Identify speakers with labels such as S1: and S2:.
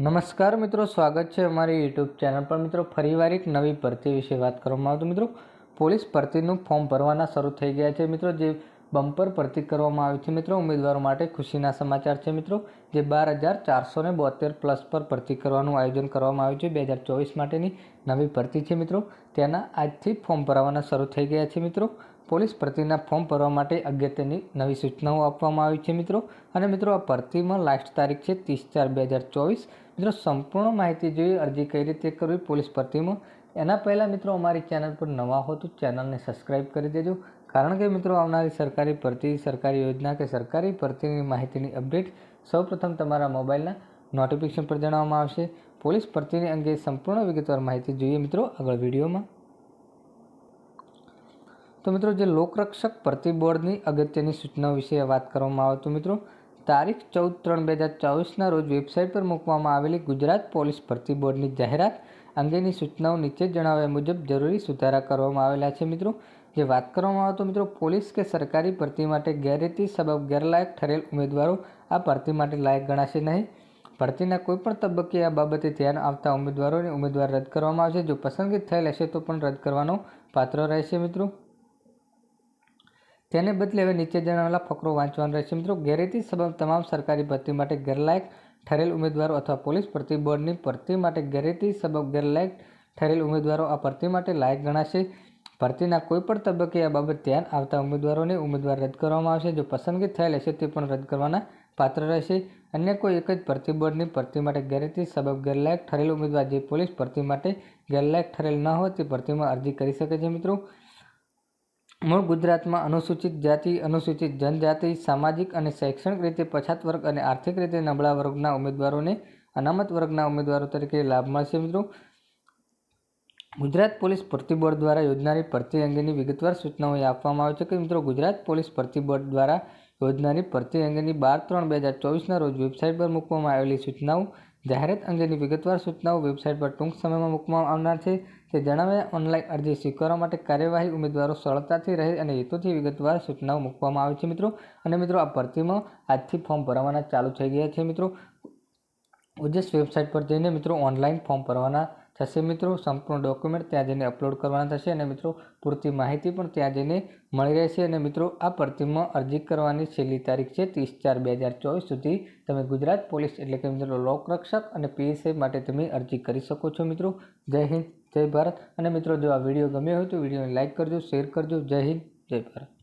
S1: નમસ્કાર મિત્રો, સ્વાગત છે અમારી યુટ્યુબ ચેનલ પર. મિત્રો, ફરીવાર એક નવી ભરતી વિશે વાત કરવામાં આવતું મિત્રો, પોલીસ ભરતીનું ફોર્મ ભરવાના શરૂ થઈ ગયા છે. મિત્રો, જે બમ્પર ભરતી કરવામાં આવી છે. મિત્રો, ઉમેદવારો માટે ખુશીના સમાચાર છે મિત્રો, જે બાર હજાર ચારસો ને બોતેર પ્લસ પર ભરતી કરવાનું આયોજન કરવામાં આવ્યું છે. બે હજાર ચોવીસ માટેની નવી ભરતી છે મિત્રો. તેના આજથી ફોર્મ ભરવાના શરૂ થઈ ગયા છે મિત્રો. પોલીસ ભરતીના ફોર્મ ભરવા માટે અગત્યની નવી સૂચનાઓ આપવામાં આવી છે મિત્રો. અને મિત્રો, આ ભરતીમાં લાસ્ટ તારીખ છે ત્રીસ ચાર બે હજાર ચોવીસ. મિત્રો, સંપૂર્ણ માહિતી જોઈએ, અરજી કઈ રીતે કરવી, પોલીસ ભરતીમાં? એના પહેલાં મિત્રો, અમારી ચેનલ પર નવા હો તો ચેનલને સબસ્ક્રાઈબ કરી દેજો. કારણ કે મિત્રો, આવનારી સરકારી ભરતી, સરકારી યોજના કે સરકારી ભરતીની માહિતીની અપડેટ સૌપ્રથમ તમારા મોબાઈલના નોટિફિકેશન પર જણાવવામાં આવશે. પોલીસ ભરતીની અંગે સંપૂર્ણ વિગતવાર માહિતી જોઈએ મિત્રો, આગળ વિડીયોમાં. તો મિત્રો, જે લોકરક્ષક ભરતી બોર્ડની અગત્યની સૂચનાઓ વિશે વાત કરવામાં આવે તો મિત્રો, તારીખ ચૌદ ત્રણ બે હજાર ચોવીસના રોજ વેબસાઇટ પર મૂકવામાં આવેલી ગુજરાત પોલીસ ભરતી બોર્ડની જાહેરાત અંગેની સૂચનાઓ નીચે જણાવ્યા મુજબ જરૂરી સુધારા કરવામાં આવેલા છે મિત્રો. જે વાત કરવામાં આવે તો મિત્રો, પોલીસ કે સરકારી ભરતી માટે ગેરરીતિ સબબ ગેરલાયક ઠરેલ ઉમેદવારો આ ભરતી માટે લાયક ગણાશે નહીં. ભરતીના કોઈપણ તબક્કે આ બાબતે ધ્યાન આવતા ઉમેદવારોને ઉમેદવાર રદ કરવામાં આવશે. જો પસંદગી થયેલ હશે તો પણ રદ કરવાનો પાત્ર રહેશે મિત્રો. તેને બદલે હવે નીચે જણાવેલા ફકરો વાંચવાનો રહેશે મિત્રો. ગેરરીતિ સબબ તમામ સરકારી ભરતી માટે ગેરલાયક ઠરેલ ઉમેદવારો અથવા પોલીસ ભરતી બોર્ડની ભરતી માટે ગેરરીતિ સબક ગેરલાયક ઠરેલ ઉમેદવારો આ ભરતી માટે લાયક ગણાશે. ભરતીના કોઈપણ તબક્કે આ બાબત ધ્યાન આવતા ઉમેદવારોને ઉમેદવાર રદ કરવામાં આવશે. જો પસંદગી થયેલ હશે તે પણ રદ કરવાના પાત્ર રહેશે. અન્ય કોઈ એક જ ભરતી બોર્ડની ભરતી માટે ગેરરીતિ સબબ ગેરલાયક ઠરેલ ઉમેદવાર જે પોલીસ ભરતી માટે ગેરલાયક ઠરેલ ન હોય તે ભરતીમાં અરજી કરી શકે છે મિત્રો. મૂળ ગુજરાતમાં અનુસૂચિત જાતિ, અનુસૂચિત જનજાતિ, સામાજિક અને શૈક્ષણિક રીતે પછાત વર્ગ અને આર્થિક રીતે નબળા વર્ગના ઉમેદવારોને અનામત વર્ગના ઉમેદવારો તરીકે લાભ મળશે મિત્રો. ગુજરાત પોલીસ ભરતી બોર્ડ દ્વારા યોજનારી ભરતી અંગેની વિગતવાર સૂચનાઓ આપવામાં આવે છે કે મિત્રો ગુજરાત પોલીસ ભરતી બોર્ડ દ્વારા યોજનારી ભરતી અંગેની બાર ત્રણ બે હજાર ચોવીસના રોજ વેબસાઇટ પર મૂકવામાં આવેલી સૂચનાઓ જાહેરાત અંગેની વિગતવાર સૂચનાઓ વેબસાઇટ પર ટૂંક સમયમાં મૂકવામાં આવનાર છે. તે જણાવ્યા ઓનલાઈન અરજી સ્વીકારવા માટે કાર્યવાહી ઉમેદવારો સરળતાથી રહે અને હેતુથી વિગતવાર સૂચનાઓ મૂકવામાં આવે છે, મિત્રો. અને મિત્રો, આ ભરતીમાં આજથી ફોર્મ ભરવાના ચાલુ થઈ ગયા છે, મિત્રો. ઓજસ વેબસાઇટ પર જઈને, મિત્રો, ઓનલાઈન ફોર્મ ભરવાના થશે મિત્રો, સંપૂર્ણ ડોક્યુમેન્ટ ત્યાં જઈને અપલોડ કરવાના થશે અને મિત્રો, પૂરતી માહિતી પણ ત્યાં જઈને મળી રહેશે. અને મિત્રો, આ ભરતીમાં અરજી કરવાની છેલ્લી તારીખ છે ત્રીસ ચાર બે હજાર ચોવીસ સુધી તમે ગુજરાત પોલીસ એટલે કે મિત્રો લોકરક્ષક અને પીએસઆઈ માટે તમે અરજી કરી શકો છો મિત્રો. જય હિન્દ, જય ભારત. અને મિત્રો, જો આ વીડિયો ગમ્યો હોય તો વિડીયોને લાઇક કરજો શેર કરજો. જય હિન્દ, જય ભારત.